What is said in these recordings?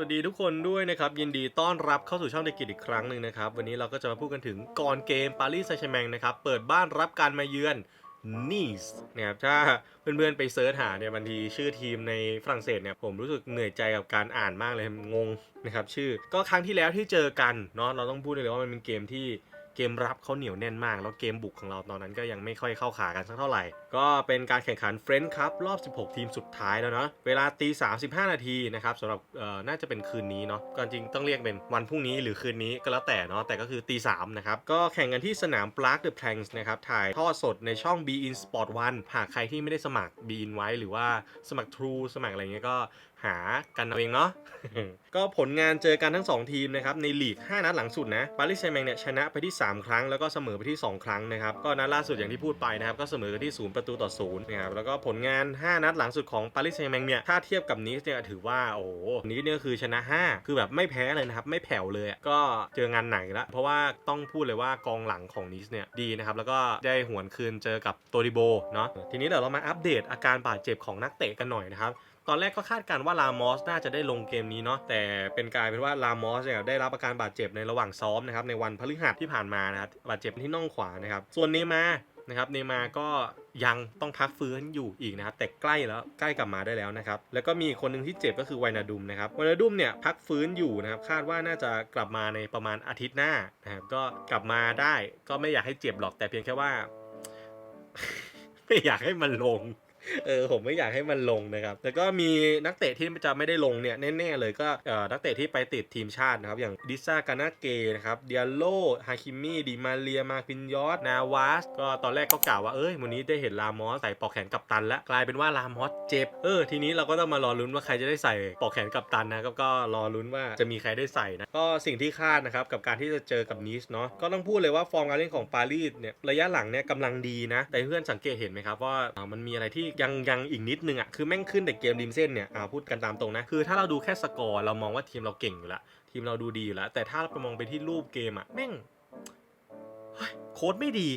วัสดีทุกคนด้วยนะครับ ยินดีต้อนรับเข้าสู่ช่องเด็กกิจอีกครั้งหนึ่งนะครับ วันนี้เราก็จะมาพูดกันถึงก่อนเกมปารีสแซงแชแมงนะครับ เปิดบ้านรับการมาเยือนนีสนะครับถ้าเพื่อนๆไปเซิร์ชหาเนี่ยบางทีชื่อทีมในฝรั่งเศสเนี่ยผมรู้สึกเหนื่อยใจกับการอ่านมากเลยงงนะครับชื่อก็ครั้งที่แล้วที่เจอกันเนาะเราต้องพูดเลยว่ามันเป็นเกมที่ เกมรับเขาเหนียวแน่นมาก แล้วเกมบุกของเราตอนนั้นก็ยังไม่ค่อยเข้าขากันสักเท่าไหร่ ก็เป็นการแข่งขันเฟรนช์คัพรอบ 16 ทีมสุดท้ายแล้วเนาะเวลาตี35 นาทีนะครับสำหรับเอ่อน่าจะเป็นคืนนี้เนาะก็จริงต้องเรียกเป็นวันพรุ่งนี้หรือคืนนี้ก็แล้วแต่เนาะแต่ก็คือตี3นะครับก็แข่งกันที่สนามปลาร์คเดอะแพลงส์นะครับถ่ายทอดสดในช่อง b in Sport 1หากใครที่ไม่ได้สมัคร b in ไว้หรือว่าสมัคร True สมัครอะไรเงี้ยก็หากันเอาเองเนาะ ก็ผลงานเจอกันทั้ง 2 ทีมนะครับ ในลีก 5 นัดหลังสุดนะปารีสแซงต์แมงเนี่ยชนะไปที่ 3 ครั้ง แล้วก็เสมอไปที่ 2 ครั้งนะครับ ก็นัดล่าสุดอย่างที่พูดไปนะครับ ก็เสมอกันที่ 0 ประตูต่อ0นะครับ แล้วก็ผลงาน 5 นัดหลังสุดของปารีสแซงต์แมงเนี่ย ถ้าเทียบกับนิสเนี่ยถือว่า โอ้โหนิสเนี่ยคือชนะ 5 คือแบบไม่แพ้เลยนะครับ ไม่แผ่วเลย ก็เจองานหนักแล้ว เพราะว่าต้องพูดเลยว่ากองหลังของนิสเนี่ยดีนะครับ แล้วก็ได้หวนคืนเจอกับโตริโบเนาะ ทีนี้เดี๋ยวเรามาอัปเดตอาการบาดเจ็บของนักเตะกันหน่อยนะครับ ตอนแรกก็คาดการณ์ว่าลามอสน่าจะได้ลงเกมนี้เนาะแต่เป็นกลายเป็นว่าลามอสเนี่ยได้รับอาการบาดเจ็บในระหว่างซ้อมนะครับในวันพฤหัสที่ผ่านมานะครับบาดเจ็บที่น่องขวานะครับส่วนเนมานะครับเนมาก็ยังต้องพักฟื้นอยู่อีกนะครับ แต่ใกล้แล้วใกล้กลับมาได้แล้วนะครับ แล้วก็มีคนหนึ่งที่เจ็บก็คือไวนาดุมนะครับไวนาดุมเนี่ยพักฟื้นอยู่นะครับ คาดว่าน่าจะกลับมาในประมาณอาทิตย์หน้านะครับ ก็กลับมาได้ก็ไม่อยากให้เจ็บหรอกแต่เพียงแค่ว่า ไม่อยากให้มันลง เออผมไม่อยากให้มันลงนะครับแล้วก็มีนักเตะที่จะไม่ได้ลงเนี่ยแน่ๆเลยก็เอ่อนักเตะที่ไปติดทีมชาตินะครับอย่างดิซ่ากานาเกนะครับเดียโลฮาคิมิดีมาเรียมาคินยอสนาวาสก็ตอนแรกก็กล่าวว่าเอ้ยวันนี้ได้เห็นลามอสใส่ปอกแขนกัปตันแล้วกลายเป็นว่าลามอสเจ็บเออทีนี้เราก็ต้องมารอลุ้นว่าใครจะได้ใส่ปอกแขนกัปตันนะครับก็รอลุ้นว่าจะมีใครได้ใส่นะก็สิ่งที่คาดนะครับกับการที่จะเจอกับนิสเนาะก็ต้องพูดเลยว่าฟอร์มการเล่นของปารีสเนี่ยระยะหลังเนี่ยกำลังดีนะแต่เพื่อนสังเกตเห็นไหมครับว่ามันมีอะไรที่ยังยังอีกนิดนึงอะคือแม่งขึ้นแต่เกมริมเส้นเนี่ยอ่าพูดกันตามตรงนะคือถ้าเราดูแค่สกอร์เรามองว่าทีมเราเก่งอยู่ล้วทีมเราดูดีอยู่แล้วแต่ถ้าเราไปมองไปที่รูปเกมอะแม่งโค้ดไม่ดี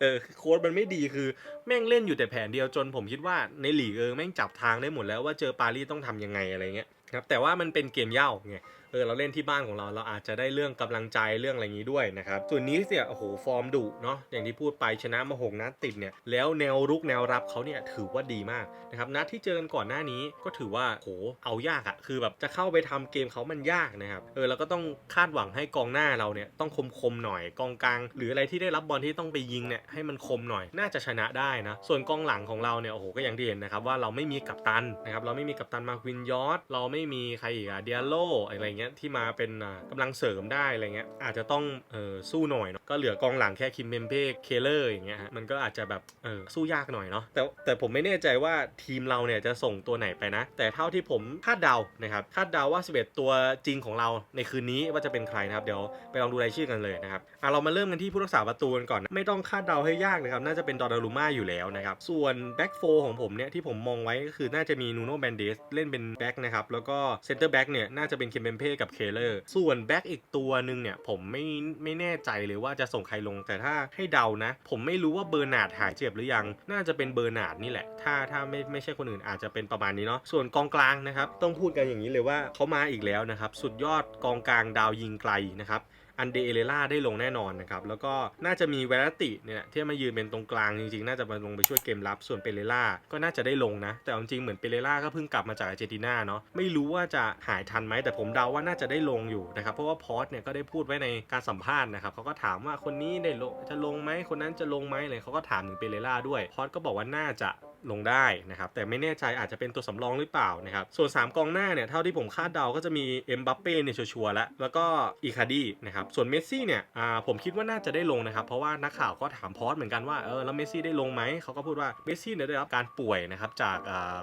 เออโค้ดมันไม่ดีคือ แม่งเล่นอยู่แต่แผนเดียวจนผมคิดว่าในหลีกเออแม่งจับทางได้หมดแล้วว่าเจอปารีสต้องทำยังไงอะไรเงี้ยครับแต่ว่ามันเป็นเกมเย้าไงเออเราเล่นที่บ้านของเราเราอาจจะได้เรื่องกำลังใจเรื่องอะไรอย่างนี้ด้วยนะครับส่วนนี้เนี่ยโอ้โหฟอร์มดุเนาะอย่างที่พูดไปชนะมาหกนัดติดเนี่ยแล้วแนวรุกแนวรับเขาเนี่ยถือว่าดีมากนะครับนัดที่เจอกันก่อนหน้านี้ก็ถือว่าโหเอายากอะคือแบบจะเข้าไปทำเกมเขามันยากนะครับเออเราก็ต้องคาดหวังให้กองหน้าเราเนี่ยต้องคมคมหน่อยกองกลาง หรืออะไรที่ได้รับบอลที่ต้องไปยิงเนี่ยให้มันคมหน่อยน่าจะชนะได้นะส่วนกองหลังของเราเนี่ยโอ้โหก็อย่างที่เห็นนะครับว่าเราไม่มีกัปตันนะครับเราไม่มีกัปตันมาควินยอสเราไม่มีใครอีกอะเดียโลอะไรเงี้ยที่มาเป็นอ่ากำลังเสริมได้อะไรเงี้ยอาจจะต้องเออสู้หน่อยเนาะก็เหลือกองหลังแค่คิมเบมเป้เคเลอร์อย่างเงี้ยฮะมันก็อาจจะแบบเออสู้ยากหน่อยเนาะแต่แต่ผมไม่แน่ใจว่าทีมเราเนี่ยจะส่งตัวไหนไปนะ แต่เท่าที่ผมคาดเดานะครับคาดเดาว่า 11 ตัวจริงของเราในคืนนี้ว่าจะเป็นใครนะครับเดี๋ยวไปลองดูรายชื่อกันเลยนะครับอะเรามาเริ่มกันที่ผู้รักษาประตูกันก่อนนะไม่ต้องคาดเดาให้ยากนะครับน่าจะเป็นดอร์ดารูมาอยู่แล้วนะครับส่วนแบ็กโฟของผมเนี่ยที่ผมมองไว้ก็คือน่าจะมีนูโน่แบนเดสเล่นเป็นแบ็กนะครับแล้วก็เซนเตอร์แบ็กเนี่ยน่าจะเป็นคิมเบมเปกับเคเลอร์ส่วนแบ็กอีกตัวหนึ่งเนี่ยผมไม่ไม่แน่ใจเลยว่าจะส่งใครลงแต่ถ้าให้เดานะ ผมไม่รู้ว่าเบอร์นาร์ดหายเจ็บหรือยัง น่าจะเป็นเบอร์นาร์ดนี่แหละ ถ้าถ้าไม่ไม่ใช่คนอื่นอาจจะเป็นประมาณนี้เนาะส่วนกองกลางนะครับต้องพูดกันอย่างนี้เลยว่าเขามาอีกแล้วนะครับสุดยอดกองกลางดาวยิงไกลนะครับ อันเดเอเลล่าได้ลงแน่นอนนะครับ แล้วก็น่าจะมีเวลติเนี่ยที่มายืนเป็นตรงกลางจริงๆ น่าจะมาลงไปช่วยเกมรับ ส่วนเปเรล่าก็น่าจะได้ลงนะ แต่เอาจริงๆเหมือนเปเรล่าก็เพิ่งกลับมาจากอาร์เจนตินาเนาะ ไม่รู้ว่าจะหายทันไหม แต่ผมเดาว่าน่าจะได้ลงอยู่นะครับ เพราะว่าพอสเนี่ยก็ได้พูดไว้ในการสัมภาษณ์นะครับเขาก็ถามว่าคนนี้ได้ลงจะลงไหมคนนั้นจะลงไหมอะไรเขาก็ถามถึงเปเรล่าด้วย พอสก็บอกว่าน่าจะ ลงได้นะครับแต่ไม่แน่ใจอาจจะเป็นตัวสำรองหรือเปล่านะครับส่วน 3 กองหน้าเนี่ยเท่าที่ผมคาดเดาก็จะมีเอ็มบัปเป้เนี่ยชัวร์แล้วแล้วก็อีคาดีนะครับส่วนเมสซี่เนี่ยผมคิดว่าน่าจะได้ลงนะครับเพราะว่านักข่าวก็ถามพอสเหมือนกันว่าเออแล้วเมสซี่ได้ลงไหมเขาก็พูดว่าเมสซี่เนี่ยได้รับการป่วยนะครับจาก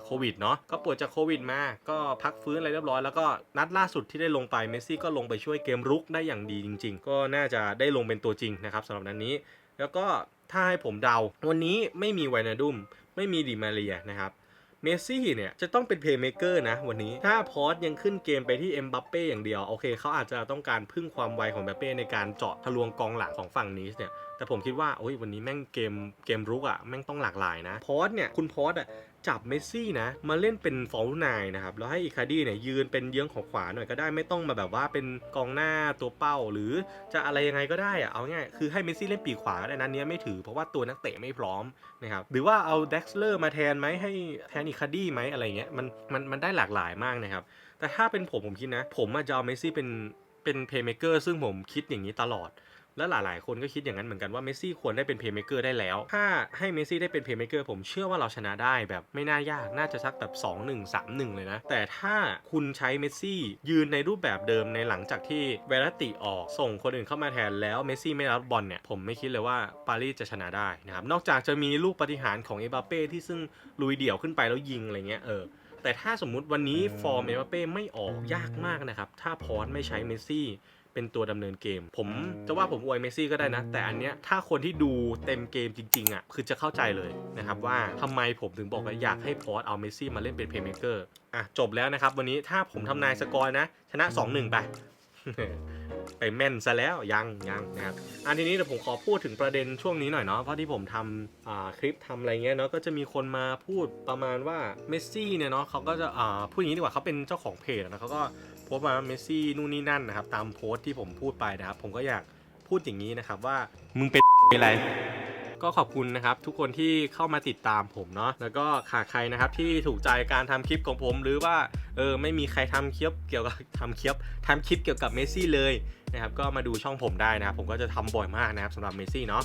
โควิดเนาะก็ป่วยจากโควิดมาก็พักฟื้นอะไรเรียบร้อยแล้วก็นัดล่าสุดที่ได้ลงไปเมสซี่ก็ลงไปช่วยเกมรุกได้อย่างดีจริง ๆ ก็น่าจะได้ลงเป็นตัวจริงนะครับสำหรับนัดนนี้ แล้วก็ถ้าให้ผมเดาวันนี้ไม่มีไวนาดุม ไม่มีดิมาเรียนะครับเมสซี่เนี่ยจะต้องเป็นเพย์เมเกอร์นะวันนี้ ถ้าพอสยังขึ้นเกมไปที่เอ็มบัปเป้อย่างเดียว โอเคเขาอาจจะต้องการพึ่งความไวของบัปเป้ในการเจาะทะลวงกองหลังของฝั่งนีสเนี่ยแต่ผมคิดว่าโอ้ยวันนี้แม่งเกมเกมรุกอะ่ะแม่งต้องหลากหลายนะพอสเนี่ยคุณพอสอะ จับเมสซี่นะ มาเล่นเป็นฟอลนายนะครับ แล้วให้อีคาดี้เนี่ยยืนเป็นเยื้องของขวาหน่อยก็ได้ไม่ต้องมาแบบว่าเป็นกองหน้าตัวเป้า หรือจะอะไรยังไงก็ได้อะเอาง่ายคือให้เมสซี่เล่นปีกขวาได้นั้นเนี้ยไม่ถือเพราะว่าตัวนักเตะไม่พร้อมนะครับหรือว่าเอาเด็กซ์เลอร์มาแทนไหมให้แทนอีคาดี้ไหมอะไรเงี้ยมันมันมันได้หลากหลายมากนะครับแต่ถ้าเป็นผมผมคิดนะ ผมจะเอาเมสซี่เป็นเป็นเพย์เมเกอร์ซึ่งผมคิดอย่างนี้ตลอด และหลายๆ คนก็คิดอย่างนั้นเหมือนกันว่าเมสซี่ควรได้เป็นเพย์เมเกอร์ได้แล้ว ถ้าให้เมสซี่ได้เป็นเพย์เมเกอร์ผมเชื่อว่าเราชนะได้แบบไม่น่ายากน่าจะสักแบบ 2 1 3 1 เลยนะ แต่ถ้าคุณใช้เมสซี่ยืนในรูปแบบเดิมในหลังจากที่เวลติออกส่งคนอื่นเข้ามาแทนแล้วเมสซี่ไม่รับบอลเนี่ยผมไม่คิดเลยว่าปารีสจะชนะได้นะครับนอกจากจะมีลูกปฏิหารของเอบัปเป้ที่ซึ่งลุยเดี่ยวขึ้นไปแล้วยิงอะไรเงี้ยเออแต่ถ้าสมมุติวันนี้ฟอร์มเอ็มบัปเป้ไม่ออกยากมากนะครับ ถ้าพอสไม่ใช้เมสซี่ เป็นตัวดำเนินเกม ผมจะว่าผมอวยเมสซี่ก็ได้นะ แต่อันเนี้ยถ้าคนที่ดูเต็มเกมจริงๆอะคือจะเข้าใจเลยนะครับว่าทำไมผมถึงบอกว่าอยากให้พอสเอาเมสซี่มาเล่นเป็นเพลย์เม k เกอร์อะจบแล้วนะครับ วันนี้ถ้าผมทำนายสกอร์นะ ชนะ 2-1 ไปไปแม่นซะแล้วยังยังนะครับอันทีนี้เดี๋ยวผมขอพูดถึงประเด็นช่วงนี้หน่อยเนาะเพราะที่ผมทำอ่าคลิปทำอะไรเงี้ยเนาะก็จะมีคนมาพูดประมาณว่าเมสซี่เนี่ยเนาะเขาก็จะอ่าพูดอย่างนี้ดีกว่าเขาเป็นเจ้าของเพจนะเขาก็ โพสต์มาว่าเมสซี่นู่นนี่นั่นนะครับ ตามโพสต์ที่ผมพูดไปนะครับ ผมก็อยากพูดอย่างนี้นะครับว่ามึงเป็นอะไร ก็ขอบคุณนะครับทุกคนที่เข้ามาติดตามผมเนาะแล้วก็ขาใครนะครับที่ถูกใจการทำคลิปของผม หรือว่าเออไม่มีใครทำคลิปเกี่ยวกับทำคลิปทำคลิปเกี่ยวกับเมสซี่เลยนะครับก็มาดูช่องผมได้นะครับผมก็จะทำบ่อยมากนะครับสำหรับเมสซี่เนาะ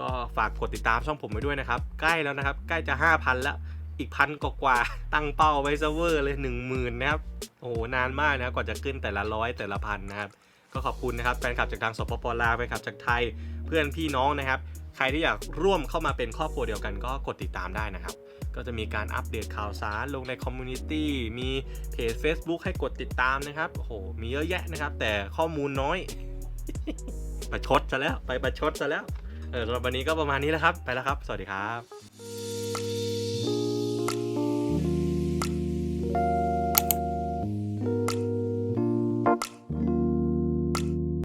ก็ฝากกดติดตามช่องผมไว้ด้วยนะครับ ใกล้แล้วนะครับ ใกล้จะ 5,000 แล้ว อีกพันกว่าตั้งเป้าไว้เซร์ฟเวอร์เลย 1 0,000นะครับโอ้โหนานมากนะครับกว่าจะขึ้นแต่ละร้อยแต่ละพันนะครับ ก็ขอบคุณนะครับแฟนคลับจากทางสปปลาวแฟนคลับจากไทยเพื่อนพี่น้องนะครับ ใครที่อยากร่วมเข้ามาเป็นครอบครัวเดียวกันก็กดติดตามได้นะครับ ก็จะมีการอัปเดตข่าวสารลงในคอมมูนิตี้มีเพจ Facebook ให้กดติดตามนะครับโอ้โหมีเยอะแยะนะครับ แต่ข้อมูลน้อยประชดซะแล้วไปประชดซะแล้วเออสำหรับวันนี้ก็ประมาณนี้แล้วครับ ไปแล้วครับ สวัสดีครับ